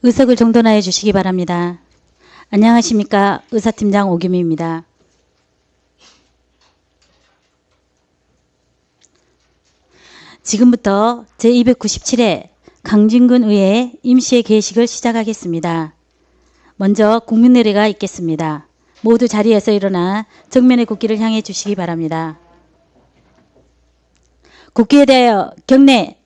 의석을 정돈하여 주시기 바랍니다. 안녕하십니까. 의사팀장 오김입니다. 지금부터 제297회 강진군 의회 임시회 개식을 시작하겠습니다. 먼저 국민 의례가 있겠습니다. 모두 자리에서 일어나 정면의 국기를 향해 주시기 바랍니다. 국기에 대하여 경례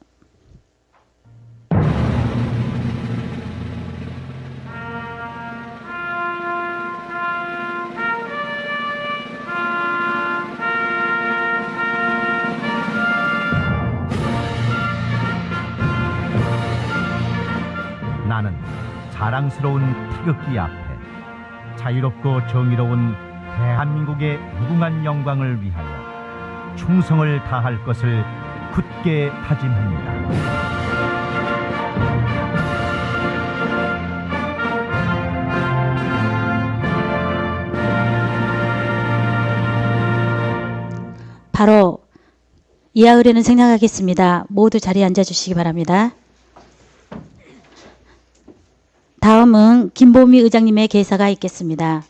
나는 자랑스러운 태극기 앞에 자유롭고 정의로운 대한민국의 무궁한 영광을 위하여 충성을 다할 것을 굳게 다짐합니다. 바로 이하 의뢰는 생략하겠습니다. 모두 자리에 앉아 주시기 바랍니다. 다음은 김보미 의장님의 개사가 있겠습니다.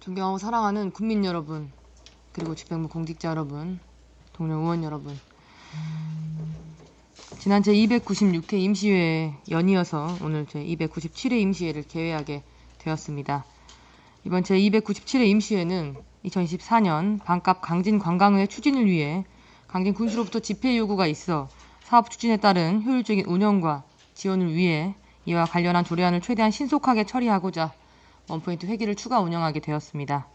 존경하고 사랑하는 국민 여러분, 그리고 집행부 공직자 여러분, 동료 의원 여러분. 지난 제296회 임시회에 연이어서 오늘 제297회 임시회를 개회하게 되었습니다. 이번 제297회 임시회는 2024년 반값 강진 관광의 추진을 위해 강진 군수로부터 집회 요구가 있어 사업 추진에 따른 효율적인 운영과 지원을 위해 이와 관련한 조례안을 최대한 신속하게 처리하고자 원포인트 회기를 추가 운영하게 되었습니다.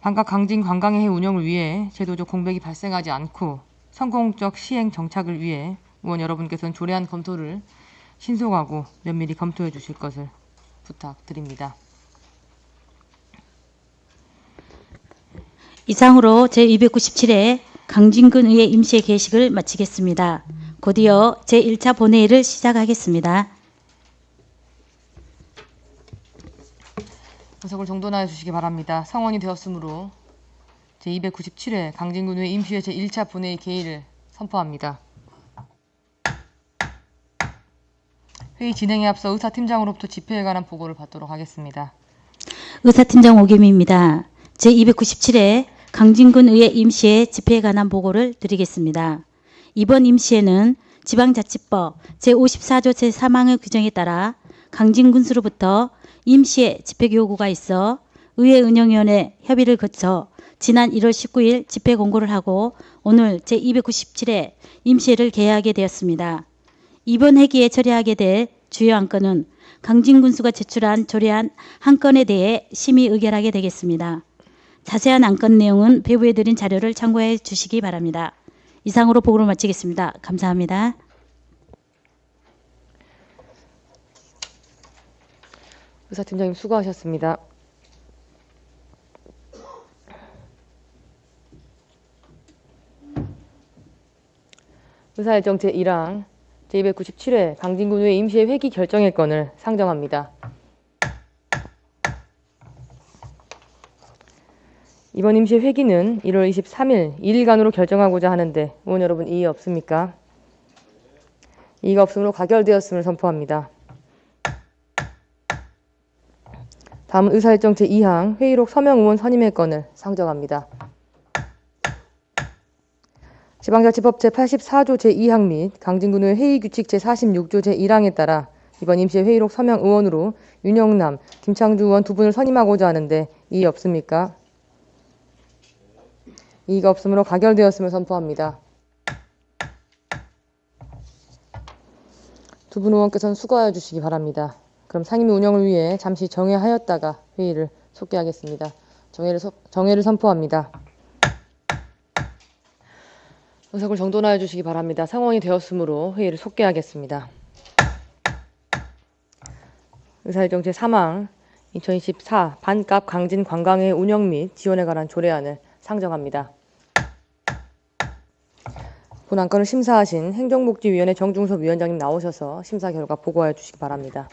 반값 강진 관광의 해 운영을 위해 제도적 공백이 발생하지 않고 성공적 시행 정착을 위해 의원 여러분께서는 조례안 검토를 신속하고 면밀히 검토해 주실 것을 부탁드립니다. 이상으로 제297회 강진군 의회 임시회 개식을 마치겠습니다. 곧이어 제1차 본회의를 시작하겠습니다. 의석을 정돈하여 주시기 바랍니다. 성원이 되었으므로 제297회 강진군의 임시회 제1차 본회의 개의를 선포합니다. 회의 진행에 앞서 의사팀장으로부터 집회에 관한 보고를 받도록 하겠습니다. 의사팀장 오김입니다. 제297회 강진군 의회 임시회 집회에 관한 보고를 드리겠습니다. 이번 임시회는 지방자치법 제54조 제3항의 규정에 따라 강진군수로부터 임시회 집회 요구가 있어 의회 운영위원회 협의를 거쳐 지난 1월 19일 집회 공고를 하고 오늘 제297회 임시회를 개회하게 되었습니다. 이번 회기에 처리하게 될 주요 안건은 강진군수가 제출한 조례안 한 건에 대해 심의 의결하게 되겠습니다. 자세한 안건 내용은 배부해 드린 자료를 참고해 주시기 바랍니다. 이상으로 보고를 마치겠습니다. 감사합니다. 의사팀장님 수고하셨습니다. 의사일정 제1항 제297회 강진군의 임시회 회기 결정의 건을 상정합니다. 이번 임시 회기는 1월 23일 2일간으로 결정하고자 하는데 의원 여러분 이의 없습니까? 이의가 없으므로 가결되었음을 선포합니다. 다음은 의사일정 제2항 회의록 서명 의원 선임의 건을 상정합니다. 지방자치법 제84조 제2항 및 강진군의 회의규칙 제46조 제1항에 따라 이번 임시 회의록 서명 의원으로 윤영남, 김창주 의원 두 분을 선임하고자 하는데 이의 없습니까? 이의가 없으므로 가결되었음을 선포합니다. 두 분 의원께서는 수고하여 주시기 바랍니다. 그럼 상임위 운영을 위해 잠시 정회하였다가 회의를 속개하겠습니다. 정회를, 소- 정회를 선포합니다. 의석을 정돈하여 주시기 바랍니다. 상원이 되었으므로 회의를 속개하겠습니다. 의사일정 제3항 2024 반값 강진 관광의 운영 및 지원에 관한 조례안을 상정합니다. 본 안건을 심사하신 행정복지위원회 정중섭 위원장님 나오셔서 심사 결과 보고하여 주시기 바랍니다.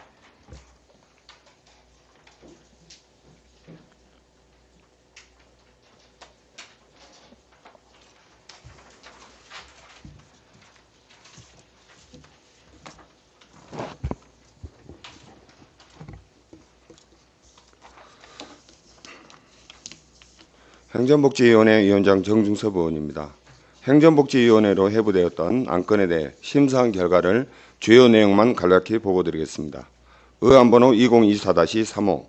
행정복지위원회 위원장 정중섭 의원입니다. 행정복지위원회로 회부되었던 안건에 대해 심사한 결과를 주요 내용만 간략히 보고드리겠습니다. 의안번호 2024-35,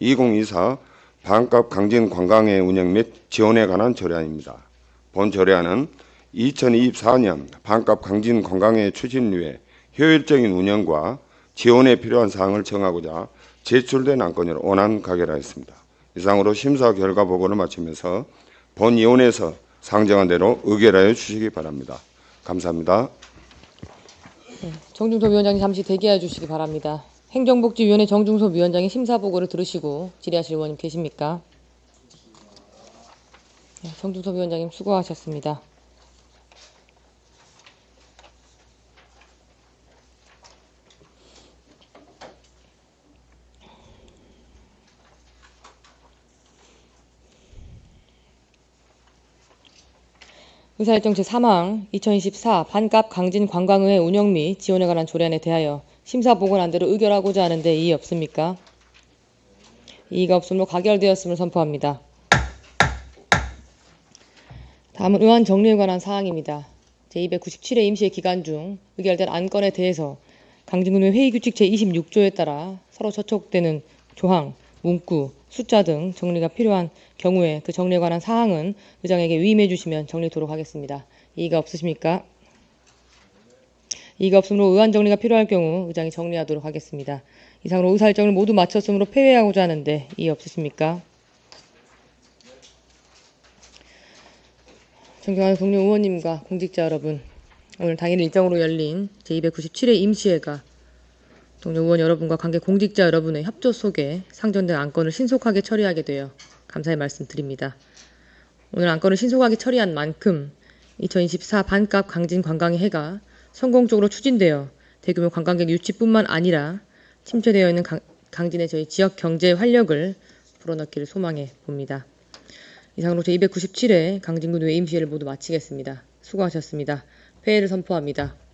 2024 반값 강진 관광회 운영 및 지원에 관한 조례안입니다. 본 조례안은 2024년 반값 강진 관광회 추진 후에 효율적인 운영과 지원에 필요한 사항을 정하고자 제출된 안건으로 원안 가결하였습니다. 이상으로 심사 결과 보고를 마치면서 본위원회에서 상정한 대로 의결하여 주시기 바랍니다. 감사합니다. 정중섭 위원장님 잠시 대기해 주시기 바랍니다. 행정복지위원회 정중섭 위원장의 심사 보고를 들으시고 질의하실 의원님 계십니까? 네, 정중섭 위원장님 수고하셨습니다. 의사일정 제3항 2024 반값 강진 관광의회 운영 및 지원에 관한 조례안에 대하여 심사 보고안대로 의결하고자 하는데 이의 없습니까? 이의가 없으므로 가결되었음을 선포합니다. 다음은 의안 정리에 관한 사항입니다. 제297회 임시회 기간 중 의결된 안건에 대해서 강진군의 회의규칙 제26조에 따라 서로 저촉되는 조항, 문구, 숫자 등 정리가 필요한 경우에 그 정리에 관한 사항은 의장에게 위임해 주시면 정리토록 하겠습니다. 이의가 없으십니까? 이의가 없으므로 의안 정리가 필요할 경우 의장이 정리하도록 하겠습니다. 이상으로 의사 일정을 모두 마쳤으므로 폐회하고자 하는데 이의 없으십니까? 존경하는 동료 의원님과 공직자 여러분, 오늘 당일 일정으로 열린 제297회 임시회가 동료 의원 여러분과 관계 공직자 여러분의 협조 속에 상정된 안건을 신속하게 처리하게 되어 감사의 말씀 드립니다. 오늘 안건을 신속하게 처리한 만큼 2024 반값 강진 관광의 해가 성공적으로 추진되어 대규모 관광객 유치뿐만 아니라 침체되어 있는 강, 강진의 저희 지역 경제 활력을 불어넣기를 소망해 봅니다. 이상으로 제297회 강진군 의회 임시회를 모두 마치겠습니다. 수고하셨습니다. 폐회를 선포합니다.